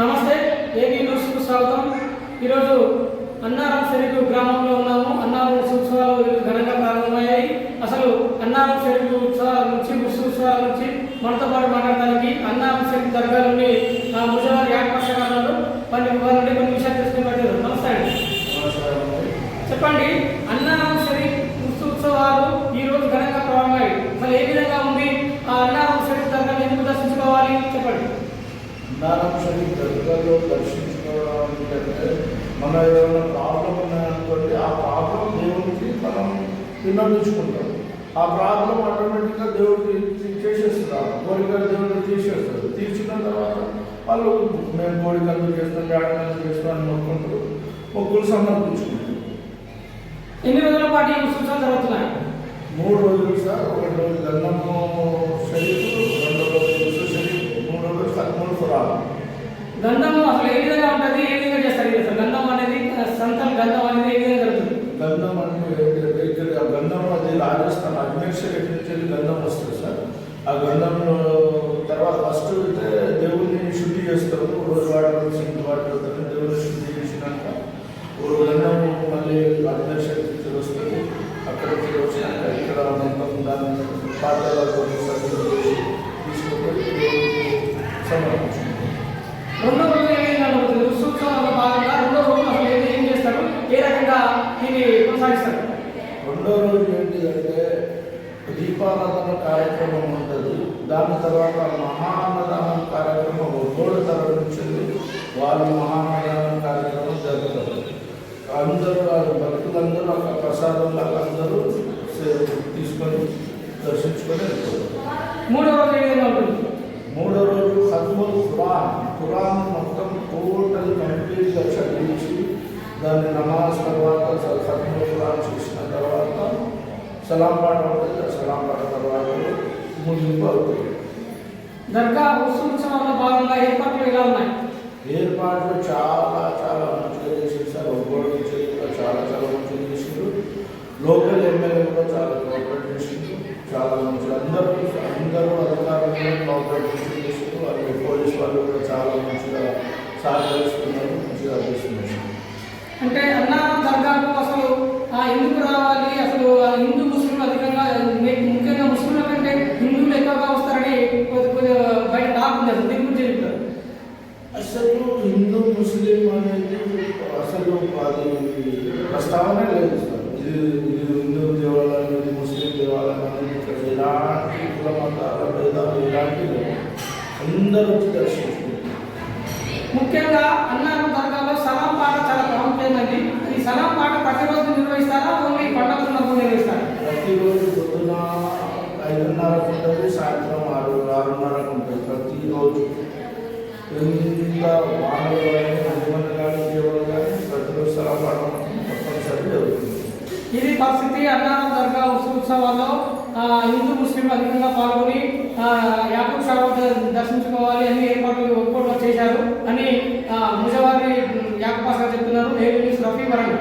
నమస్తే ఏబీ న్యూస్కు స్వాగతం. ఈరోజు అన్నారం చెరుకు గ్రామంలో ఉన్నాము. అన్నారం ఉత్సవాలు ఘనంగా ప్రారంభమయ్యాయి. అసలు అన్నారం చెరుకు ఉత్సవాల నుంచి ముస్లిం ఉత్సవాల నుంచి మనతో పాటు మాట్లాడడానికి అన్నారం చెరుకు దర్గా నుండి ముజవారి యాకపాష గారు కొన్ని నుండి కొన్ని విషయాలు తెలుసుకుని పెట్టారు నమస్తే అండి. చెప్పండి అన్నారం షరీఫ్ ముస్లిం ఉత్సవాలు ఈ రోజు ఘనంగా ప్రారంభమయ్యాయి. అసలు ఏ విధంగా ఉంది? ఆ అన్నారం చెరుకు దర్గాను ఎందుకు దర్శించుకోవాలి? చెప్పండి. షరీఫ్ దర్గాలో దర్శించుకోవడానికి అంటే మన ఏమైనా ప్రాబ్లం ఉన్నాయనుకోండి ఆ ప్రాబ్లం దేవుడికి మనం విన్నవించుకుంటాం. ఆ ప్రాబ్లం ఆటోమేటిక్గా దేవుడికి చేసేస్తున్నారు కోరికలు దేవుడికి తీసేస్తారు తీర్చిన తర్వాత వాళ్ళు మేము కోరికలు చేస్తాం జాడకలు చేస్తాం అని మొక్కుంటూ మొక్కులు సమర్పించుకుంటారు. ఎన్ని రోజుల పాటు ఈ ఉత్సవాలు జరుగుతున్నాయి? మూడు రోజులు సార్ ఒకటి రోజు గంధము షరీఫ్ రెండో రోజు యూసు షరీఫ్ మూడో రోజు పదమూడు పురాణం గంధం అసలు ఏ విధంగా ఉంటుంది ఏ విధంగా చేస్తారు ఇది అసలు గంధం అనేది సంతల్ గంధం అనేది ఏ విధంగా జరుగుతుంది గంధం అంటే ఇక్కడ ఆ గంధం అది అజ్మీర్ షరీఫ్ నుంచి వెళ్ళి గంధం వస్తుంది సార్. ఆ గంధంలో తర్వాత ఫస్ట్ దేవుడిని శుద్ధి చేస్తారు రోజు వాటర్ సింగ్ వాటర్ దేవుడిని శుద్ధి చేసినాక ఓ గంధం మళ్ళీ నుంచి వస్తుంది. అక్కడ వచ్చినాక ఇక్కడ మొత్తం దాన్ని సమర్పించుకుంటాం. రెండో రోజు ఉత్సవంలో భాగంగా రెండో రోజు అసలు ఏం చేస్తారు? ఏ రకంగా దీన్ని కొనసాగిస్తారు? రెండో రోజు ఏంటిదంటే దీపారాధన కార్యక్రమం ఉంటుంది. దాని తర్వాత మహాన్నదానం కార్యక్రమం తరగతి నుంచి వాళ్ళు మహాన్నదానం కార్యక్రమం జరుగుతుంది. అందరూ వాళ్ళ భక్తులందరూ అక్కడ ప్రసాదం లాగా అందరూ తీసుకొని దర్శించుకొని వెళ్తారు. మూడో రోజు మూడో రోజు ఖత్ముల్ ఖురాన్ ఖురాన్ మొత్తం టోటల్ కంప్లీట్గా చదివించి దాన్ని నమాజ్ తర్వాత స- ఖత్ముల్ ఖురాన్ చేసిన తర్వాత సలాం పాట ఉంటుంది సలాం పాట తర్వాత ముగింపు అవుతుంది. దర్గా ఉత్సవంలో భాగంగా ఏర్పాట్లు ఎలా ఉన్నాయి? ఏర్పాట్లు చాలా చాలా మంచిగా చేసేసారు ఒక్కోటి నుంచి కూడా చాలా చాలా మంచిగా చేసిండ్రు లోకల్ ఎమ్మెల్యే కూడా చాలా కోఆపరేట్ చేసిండ్రు చాలా మంచిగా అందరూ అందరూ అధికారులు కోఆపరేట్ చేసిండ్రు వాళ్ళు పోలీస్ వాళ్ళు కూడా చాలా మంచిగా సహకరిస్తున్నారు మంచిగా చేస్తున్నారు. అంటే అన్నారం దర్గాకు అసలు ఆ ఎందుకు రావాలి? అసలు ఆ హిందూ ముస్లింలు అధికంగా ముఖ్యంగా ముస్లింల కంటే హిందువులు ఎక్కువగా వస్తారని బయట టాక్ ఉంది దీని గురించి చెప్తారు. అసలు హిందూ ముస్లిం అనేది అసలు అది ప్రస్తావన లేదు సార్. ఇది ఇది హిందూ దేవాలయం ఇది ముస్లిం దేవాలయం అనేది ఇక్కడ ఎలాంటి కుల మతాల భేదాలు ఎలాంటి అందరూ వచ్చి దర్శించుకుంటారు. ముఖ్యంగా అన్నారం దర్గాలో సలాం పాట చాలా ప్రాముఖ్యమైనది. ఈ సలాం పాట ప్రతిరోజు నిర్వహిస్తారా ఓన్లీ పండుగలకు నిర్వహిస్తారా ప్రతిరోజు పొద్దున ఐదున్నరకు ఉంటుంది సాయంత్రం ఆరు ఆరున్నరకు ఉంటుంది ప్రతిరోజు ఎంత కానీ కానీ కానీ తప్పనిసరి జరుగుతుంది ఇది పరిస్థితి అన్నారం దర్గా ఉత్సవాల్లో హిందూ ముస్లిం అధికంగా పాల్గొని ఆ, యాకూబ్ దర్శించుకోవాలి అని ఏర్పాట్లు ఒప్పుకోవడం చేశారు అని ముజవారి యాకూబ్ పాషా చెప్తున్నారు. ఏ రఫీ వరంగా